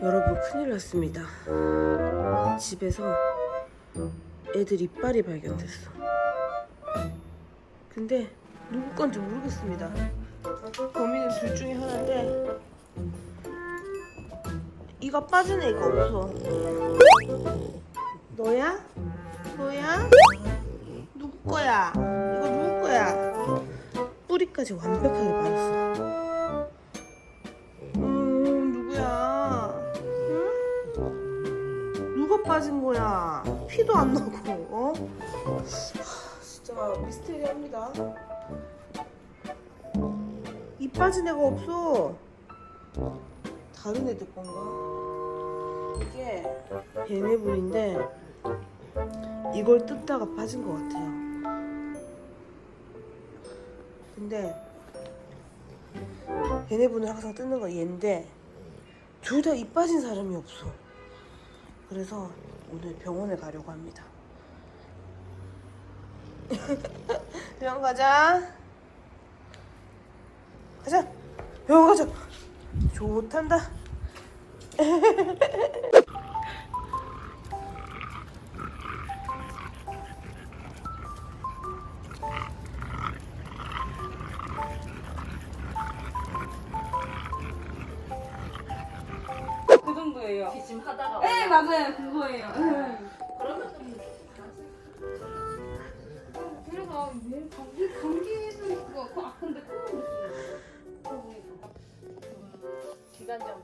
여러분 큰일 났습니다. 집에서 애들 이빨이 발견됐어. 근데 누구 건지 모르겠습니다. 범인은 둘 중에 하나인데 이가 빠진 애가 없어. 너야? 너야? 누구 거야? 이거 누구 거야? 뿌리까지 완벽하게 말았어. 빠진 거야? 피도 안 나고, 어? 하, 진짜 미스테리합니다. 이 빠진 애가 없어. 다른 애들 건가? 이게 베네분인데 이걸 뜯다가 빠진 것 같아요. 근데 얘네분은 항상 뜯는 건 얘인데 둘 다 입 빠진 사람이 없어. 그래서 오늘 병원에 가려고 합니다. 병원 가자. 가자. 병원 가자. 좋단다. 그 정도예요. 기침 하다가 네 맞아요. 그거예요. 그러면 그래서 왜 감기 감기는 있고 아 근데 코는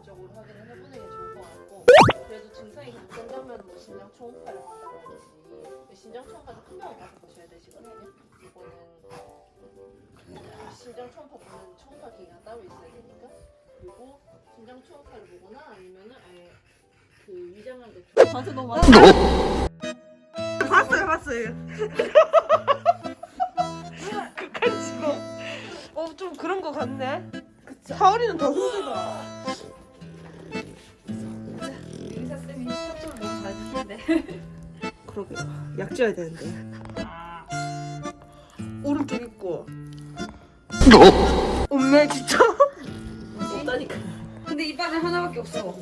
쪽으로 확인을 해보는 게 좋을 것 같고 그래도 증상이 걱정되면 뭐 심장 초음파를 받아가야지. 심장 초음파도 큰 병원 가서 보셔야 되시거든요. 이거는 심장 초음파 보는 초음파 기계가 따로 있어야 되니까. 그리고 심장 초음파를 보거나 아니면은 아예 그 위장관계 쪽 저한테 너무 많아. 봤어요, 봤어요. 끝까지 찍어. 어, 좀 그런 거 같네. 사월이는 더 순수다. 의사 쌤이 협조를 너무 잘 주시는데. 그러게요. 약 줘야 되는데. 오른쪽 있고. 없네, 진짜. 없다니까 근데 이빨은 하나밖에 없어.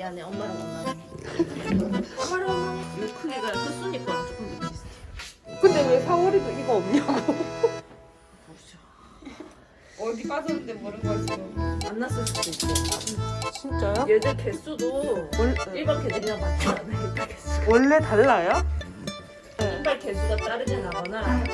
미안해 엄마랑 만나네 엄마랑 만나네 요 크기가 흑순이 거랑 조금 더 비슷해 근데 왜 사월이도 이거 없냐고. 어디 빠졌는데 걸 지금. 만났을 수도 있고 진짜요? 얘들 개수도 원, 일반 개들이랑 맞지 않아 일반 개수가 원래 달라요? 이빨 개수가 다르게 나거나